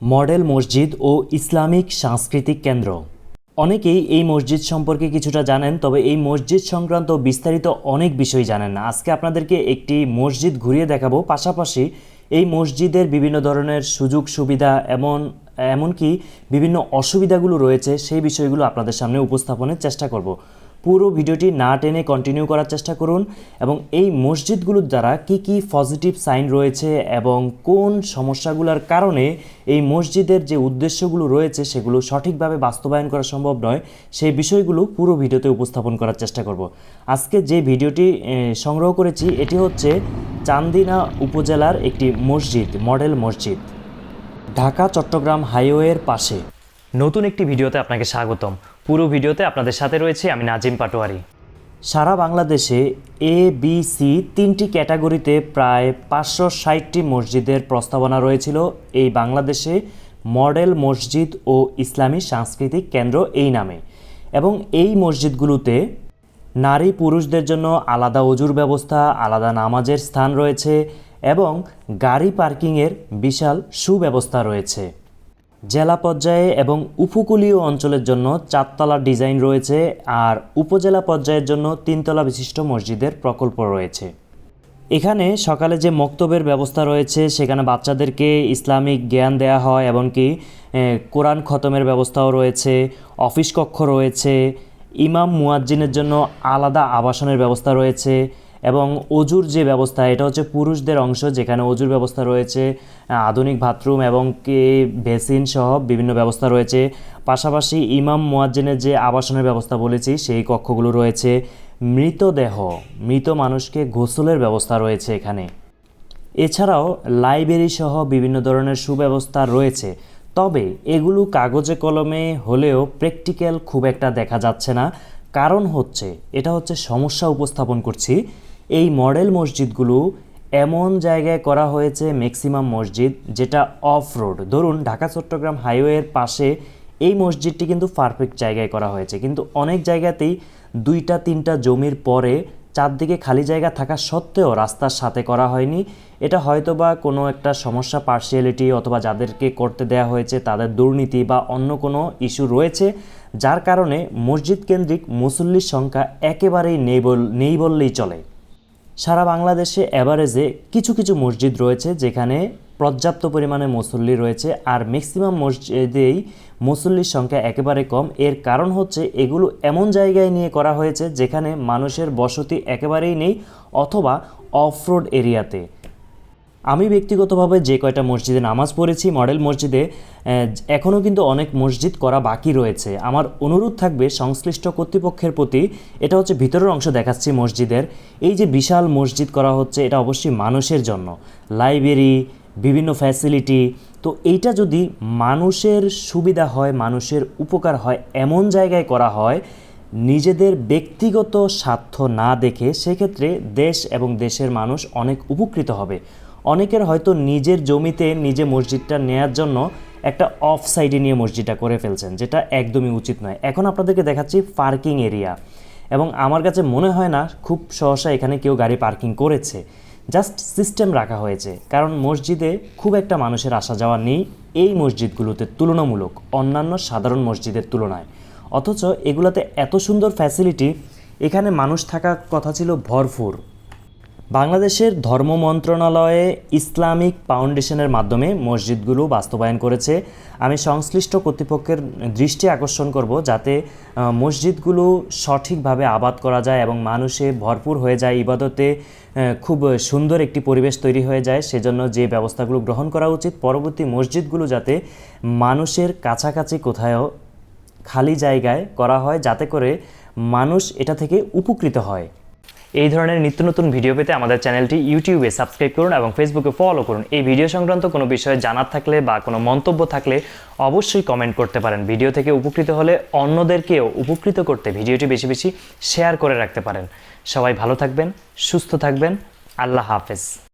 Model মসজিদ ও Islamic সাংস্কৃতিক কেন্দ্র। অনেকেই এই মসজিদ সম্পর্কে কিছুটা জানেন, তবে এই মসজিদ সংক্রান্ত বিস্তারিত অনেক বিষয় জানেন না। আজকে আপনাদেরকে একটি মসজিদ ঘুরিয়ে দেখাবো। পাশাপাশি এই মসজিদের বিভিন্ন ধরনের সুযোগ সুবিধা এমন, এমনকি বিভিন্ন অসুবিধাগুলো রয়েছে, সেই বিষয়গুলো আপনাদের সামনে উপস্থাপনের চেষ্টা করব। পুরো ভিডিওটি না টেনে কন্টিনিউ করার চেষ্টা করুন এবং এই মসজিদগুলোর দ্বারা কি কি পজিটিভ সাইন রয়েছে এবং কোন সমস্যাগুলোর কারণে এই মসজিদের যে উদ্দেশ্যগুলো রয়েছে সেগুলো সঠিকভাবে বাস্তবায়ন করা সম্ভব নয়, সেই বিষয়গুলো পুরো ভিডিওতে উপস্থাপন করার চেষ্টা করব। আজকে যে ভিডিওটি সংগ্রহ করেছি, এটি হচ্ছে চান্দিনা উপজেলার একটি মসজিদ, মডেল মসজিদ। ঢাকা, চট্টগ্রাম হাইওয়ের পাশে। নতুন একটি ভিডিওতে আপনাকে স্বাগতম। পুরো ভিডিওতে আপনাদের সাথে রয়েছে আমি নাজিম পাটোয়ারি। সারা বাংলাদেশে এ বি সি তিনটি ক্যাটাগরিতে প্রায় পাঁচশো ষাটটি মসজিদের প্রস্তাবনা রয়েছিল। এই বাংলাদেশে মডেল মসজিদ ও ইসলামী সাংস্কৃতিক কেন্দ্র এই নামে। এবং এই মসজিদগুলোতে নারী পুরুষদের জন্য আলাদা অজুর ব্যবস্থা, আলাদা নামাজের স্থান রয়েছে এবং গাড়ি পার্কিংয়ের বিশাল সুব্যবস্থা রয়েছে। জেলা পর্যায়ে এবং উপকূলীয় অঞ্চলের জন্য চারতলা ডিজাইন রয়েছে আর উপজেলা পর্যায়ের জন্য তিনতলা বিশিষ্ট মসজিদের প্রকল্প রয়েছে। এখানে সকালে যে মক্তবের ব্যবস্থা রয়েছে, সেখানে বাচ্চাদেরকে ইসলামিক জ্ঞান দেয়া হয় এমনকি কোরআন খতমের ব্যবস্থাও রয়েছে, অফিস কক্ষ রয়েছে, ইমাম মুয়াজ্জিনের জন্য আলাদা আবাসনের ব্যবস্থা রয়েছে এবং অজুর যে ব্যবস্থা, এটা হচ্ছে পুরুষদের অংশ যেখানে অজুর ব্যবস্থা রয়েছে আধুনিক বাথরুম এবং কি বেসিন সহ বিভিন্ন ব্যবস্থা রয়েছে। পাশাপাশি ইমাম মুয়াজ্জিনের যে আবাসনের ব্যবস্থা বলেছি, সেই কক্ষগুলো রয়েছে। মৃতদেহ, মৃত মানুষকে গোসলের ব্যবস্থা রয়েছে এখানে। এছাড়াও লাইব্রেরি সহ বিভিন্ন ধরনের সুব্যবস্থা রয়েছে। তবে এগুলো কাগজে কলমে হলেও প্র্যাকটিক্যাল খুব একটা দেখা যাচ্ছে না। কারণ হচ্ছে, এটা হচ্ছে সমস্যা উপস্থাপন করছি, এই মডেল মসজিদগুলো এমন জায়গায় করা হয়েছে ম্যাক্সিমাম মসজিদ যেটা অফ রোড ধরুন, ঢাকা, চট্টগ্রাম হাইওয়ের পাশে এই মসজিদটি কিন্তু পারফেক্ট জায়গায় করা হয়েছে। কিন্তু অনেক জায়গাতেই দুইটা, তিনটা জমির পরে চারদিকে খালি জায়গা থাকা সত্ত্বেও রাস্তার সাথে করা হয়নি। এটা হয়তো বা কোনো একটা সমস্যা পার্সিয়ালিটি অথবা যাদেরকে করতে দেয়া হয়েছে, তাদের দুর্নীতি বা অন্য কোনো ইস্যু রয়েছে, যার কারণে মসজিদ কেন্দ্রিক মুসল্লির সংখ্যা একেবারেই নেই বল- নেই বললেই চলে। সারা বাংলাদেশে অ্যাভারেজে কিছু কিছু মসজিদ রয়েছে যেখানে পর্যাপ্ত পরিমাণে মুসল্লি রয়েছে আর ম্যাক্সিমাম মসজিদেই মুসল্লির সংখ্যা একেবারে কম। এর কারণ হচ্ছে এগুলো এমন জায়গায় নিয়ে করা হয়েছে যেখানে মানুষের বসতি একেবারেই নেই অথবা অফ রোড এরিয়াতে। আমি ব্যক্তিগতভাবে যে কয়টা মসজিদে নামাজ পড়েছি, মডেল মসজিদে এখনও কিন্তু অনেক মসজিদ করা বাকি রয়েছে। আমার অনুরোধ থাকবে সংশ্লিষ্ট কর্তৃপক্ষের প্রতি, এটা হচ্ছে ভিতরের অংশ দেখাচ্ছি মসজিদের, এই যে বিশাল মসজিদ করা হচ্ছে, এটা অবশ্যই মানুষের জন্য। লাইব্রেরি, বিভিন্ন ফ্যাসিলিটি তো এইটা যদি মানুষের সুবিধা হয়, মানুষের উপকার হয়, এমন জায়গায় করা হয়, নিজেদের ব্যক্তিগত স্বার্থ না দেখে, সেক্ষেত্রে দেশ এবং দেশের মানুষ অনেক উপকৃত হবে। অনেকের হয়তো নিজের জমিতে নিজে মসজিদটা নেয়ার জন্য একটা অফ সাইডে নিয়ে মসজিদটা করে ফেলছেন, যেটা একদমই উচিত নয়। এখন আপনাদেরকে দেখাচ্ছি পার্কিং এরিয়া এবং আমার কাছে মনে হয় না খুব সহসা এখানে কেউ গাড়ি পার্কিং করেছে। জাস্ট সিস্টেম রাখা হয়েছে। কারণ মসজিদে খুব একটা মানুষের আসা যাওয়া নেই এই মসজিদগুলোতে তুলনামূলক, অন্যান্য সাধারণ মসজিদের তুলনায়। অথচ এগুলোতে এত সুন্দর ফ্যাসিলিটি এখানে মানুষ থাকার কথা ছিল ভরপুর। বাংলাদেশের ধর্ম মন্ত্রণালয়ে ইসলামিক ফাউন্ডেশনের মাধ্যমে মসজিদগুলো বাস্তবায়ন করেছে। আমি সংশ্লিষ্ট কর্তৃপক্ষের দৃষ্টি আকর্ষণ করব যাতে মসজিদগুলো সঠিকভাবে আবাদ করা যায় এবং মানুষে ভরপুর হয়ে যায়। ইবাদতে খুব সুন্দর একটি পরিবেশ তৈরি হয়ে যায়। সেজন্য যে ব্যবস্থাগুলো গ্রহণ করা উচিত, পরবর্তী মসজিদগুলো যাতে মানুষের কাছাকাছি কোথাও খালি জায়গায় করা হয়, যাতে করে মানুষ এটা থেকে উপকৃত হয়। এই ধরনের নিত্য নতুন ভিডিও পেতে আমাদের চ্যানেলটি ইউটিউবে সাবস্ক্রাইব করুন এবং ফেসবুকে ফলো করুন। এই ভিডিও সংক্রান্ত কোনো বিষয়ে জানার থাকলে বা কোনো মন্তব্য থাকলে অবশ্যই কমেন্ট করতে পারেন। ভিডিও থেকে উপকৃত হলে অন্যদেরকেও উপকৃত করতে ভিডিওটি বেশি বেশি শেয়ার করে রাখতে পারেন। সবাই ভালো থাকবেন, সুস্থ থাকবেন। আল্লাহ হাফেজ।